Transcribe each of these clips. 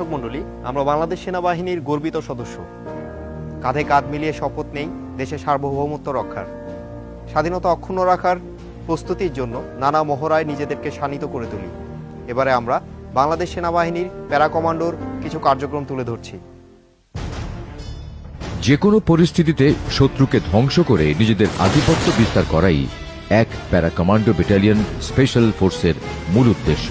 দর্শক মণ্ডলী, আমরা বাংলাদেশ সেনাবাহিনীর গর্বিত সদস্য। কাঁধে কাঁধ মিলিয়ে শপথ নেই দেশের সার্বভৌমত্ব রক্ষার। স্বাধীনতা অক্ষুণ্ণ রাখার প্রস্তুতির জন্য নানা মহড়ায় নিজেদেরকে শানিত করে তুলি। এবারে আমরা বাংলাদেশ সেনাবাহিনীর প্যারা কমান্ডোর কিছু কার্যক্রম তুলে ধরছি। যে কোনো পরিস্থিতিতে শত্রুকে ধ্বংস করে নিজেদের আধিপত্য বিস্তার করাই এক প্যারা কমান্ডো ব্যাটালিয়ন স্পেশাল ফোর্সের মূল উদ্দেশ্য।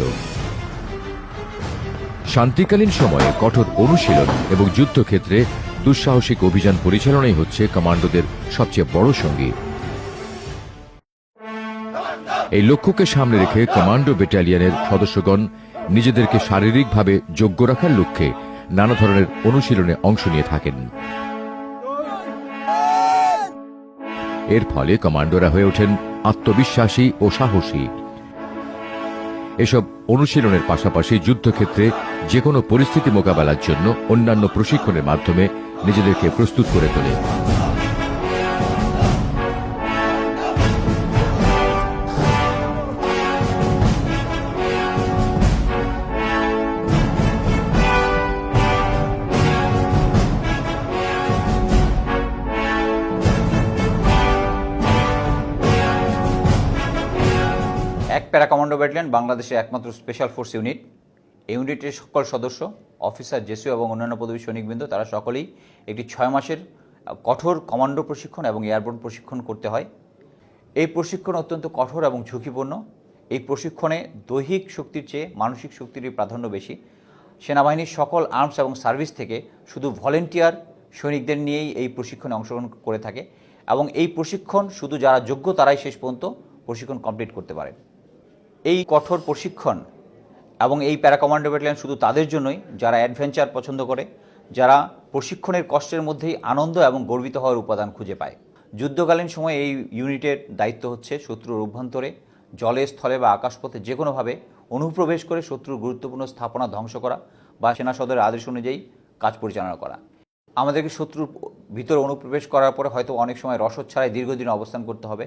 শান্তিকালীন সময়ে কঠোর অনুশীলন এবং যুদ্ধক্ষেত্রে দুঃসাহসিক অভিযান পরিচালনাই হচ্ছে কমান্ডোদের সবচেয়ে বড় সঙ্গী। এই লক্ষ্যকে সামনে রেখে কমান্ডো ব্যাটালিয়নের সদস্যগণ নিজেদেরকে শারীরিকভাবে যোগ্য রাখার লক্ষ্যে নানা ধরনের অনুশীলনে অংশ নিয়ে থাকেন। এর ফলে কমান্ডোরা হয়ে ওঠেন আত্মবিশ্বাসী ও সাহসী। এসব অনুশীলনের পাশাপাশি যুদ্ধক্ষেত্রে যে কোনো পরিস্থিতি মোকাবেলার জন্য অন্যান্য প্রশিক্ষণের মাধ্যমে নিজেদেরকে প্রস্তুত করে তোলে। এক প্যারা কমান্ডো ব্যাটালিয়ন বাংলাদেশের একমাত্র স্পেশাল ফোর্স ইউনিট। এই ইউনিটের সকল সদস্য, অফিসার জেসিও এবং অন্যান্য পদবী সৈনিকবৃন্দ, তারা সকলেই একটি ছয় মাসের কঠোর কমান্ডো প্রশিক্ষণ এবং এয়ারবোর্ন প্রশিক্ষণ করতে হয়। এই প্রশিক্ষণ অত্যন্ত কঠোর এবং ঝুঁকিপূর্ণ। এই প্রশিক্ষণে দৈহিক শক্তির চেয়ে মানসিক শক্তিরই প্রাধান্য বেশি। সেনাবাহিনীর সকল আর্মস এবং সার্ভিস থেকে শুধু ভলেন্টিয়ার সৈনিকদের নিয়েই এই প্রশিক্ষণে অংশগ্রহণ করে থাকে এবং এই প্রশিক্ষণ শুধু যারা যোগ্য তারাই শেষ পর্যন্ত প্রশিক্ষণ কমপ্লিট করতে পারে। এই কঠোর প্রশিক্ষণ এবং এই প্যারা কমান্ডো ব্যাটালিয়ন শুধু তাদের জন্যই, যারা অ্যাডভেঞ্চার পছন্দ করে, যারা প্রশিক্ষণের কষ্টের মধ্যেই আনন্দ এবং গর্বিত হওয়ার উপাদান খুঁজে পায়। যুদ্ধকালীন সময়ে এই ইউনিটের দায়িত্ব হচ্ছে শত্রুর অভ্যন্তরে জলে স্থলে বা আকাশপথে যে কোনোভাবে অনুপ্রবেশ করে শত্রুর গুরুত্বপূর্ণ স্থাপনা ধ্বংস করা বা সেনা সদরের আদেশ অনুযায়ী কাজ পরিচালনা করা। আমাদেরকে শত্রুর ভিতরে অনুপ্রবেশ করার পরে হয়তো অনেক সময় রসদ ছাড়াই দীর্ঘদিন অবস্থান করতে হবে।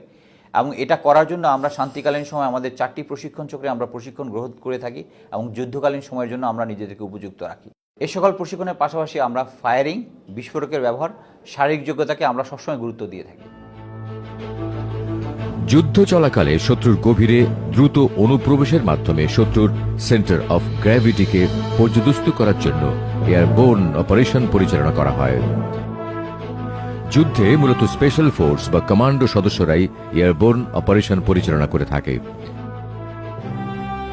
এবং এটা করার জন্য আমরা শান্তিকালীন সময় আমাদের চারটি প্রশিক্ষণ চক্রে আমরা প্রশিক্ষণ গ্রহণ করে থাকি এবং যুদ্ধকালীন সময়ের জন্য আমরা নিজেদেরকে উপযুক্ত রাখি। এ সকল প্রশিক্ষণের পাশাপাশি আমরা ফায়ারিং, বিস্ফোরকের ব্যবহার, শারীরিক যোগ্যতাকে আমরা সবসময় গুরুত্ব দিয়ে থাকি। যুদ্ধ চলাকালে শত্রুর গভীরে দ্রুত অনুপ্রবেশের মাধ্যমে শত্রুর সেন্টার অফ গ্র্যাভিটিকে পর্যদস্ত করার জন্য এয়ারবোর্ন অপারেশন পরিচালনা করা হয়। যুদ্ধে মূলত স্পেশাল ফোর্স বা কমান্ডো সদস্যরাই এয়ারবোর্ন অপারেশন পরিচালনা করে থাকে।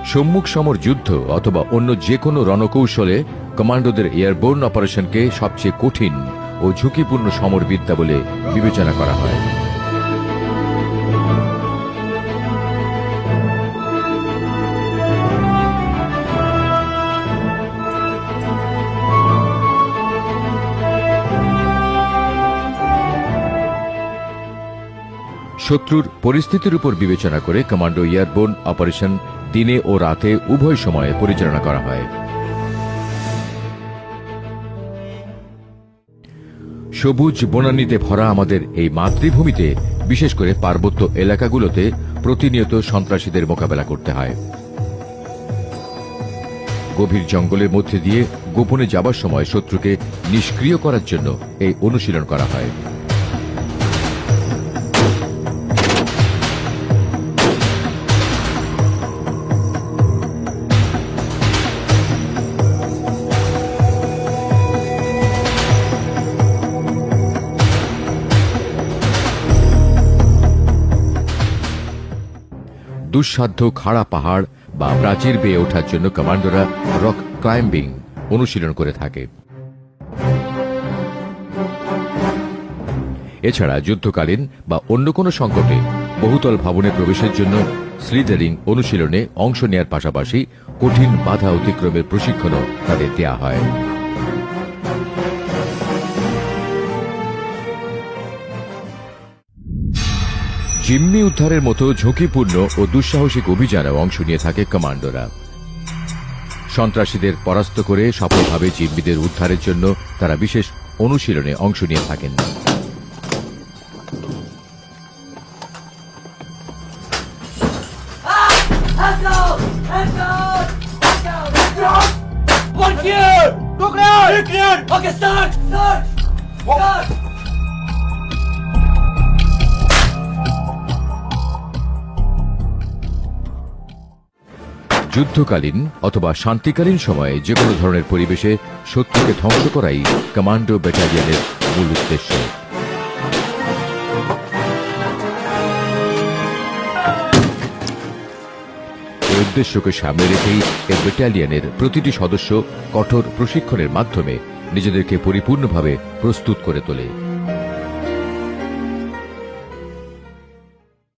সম্মুখ সমর যুদ্ধ অথবা অন্য যে কোনো রণকৌশলে কমান্ডোদের এয়ারবোর্ন অপারেশনকে সবচেয়ে কঠিন ও ঝুঁকিপূর্ণ সমরবিদ্যা বলে বিবেচনা করা হয়। শত্রুর পরিস্থিতির উপর বিবেচনা করে কমান্ডো ইয়ারবোন অপারেশন দিনে ও রাতে উভয় সময়ে পরিচালনা করা হয়। সবুজ বনানীতে ভরা আমাদের এই মাতৃভূমিতে, বিশেষ করে পার্বত্য এলাকাগুলোতে প্রতিনিয়ত সন্ত্রাসীদের মোকাবেলা করতে হয়। গভীর জঙ্গলের মধ্যে দিয়ে গোপনে যাবার সময় শত্রুকে নিষ্ক্রিয় করার জন্য এই অনুশীলন করা হয়। দুঃসাধ্য খাড়া পাহাড় বা প্রাচীর বেয়ে ওঠার জন্য কমান্ডোরা রক ক্লাইম্বিং অনুশীলন করে থাকে। এছাড়া যুদ্ধকালীন বা অন্য কোনো সংকটে বহুতল ভবনে প্রবেশের জন্য স্লিদারিং অনুশীলনে অংশ নেয়ার পাশাপাশি কঠিন বাধা অতিক্রমের প্রশিক্ষণও তাদের দেয়া হয়। জিম্মি উদ্ধারের মতো ঝুঁকিপূর্ণ ও দুঃসাহসিক অভিযানে অংশ নিয়ে থাকে কমান্ডোরা সন্ত্রাসীদের পরাস্ত করে সফলভাবে জিম্মিদের উদ্ধারের জন্য তারা বিশেষ অনুশীলনে অংশ নিয়ে থাকেন! Hands down! Hands down! Hands down! যুদ্ধকালীন অথবা শান্তিকালীন সময়ে যে কোনো ধরনের পরিবেশে শত্রুকে ধ্বংস করাই কমান্ডো ব্যাটালিয়নের মূল উদ্দেশ্য। উদ্দেশ্যকে সামনে রেখেই এই ব্যাটালিয়নের প্রতিটি সদস্য কঠোর প্রশিক্ষণের মাধ্যমে নিজেদেরকে পরিপূর্ণভাবে প্রস্তুত করে তোলে।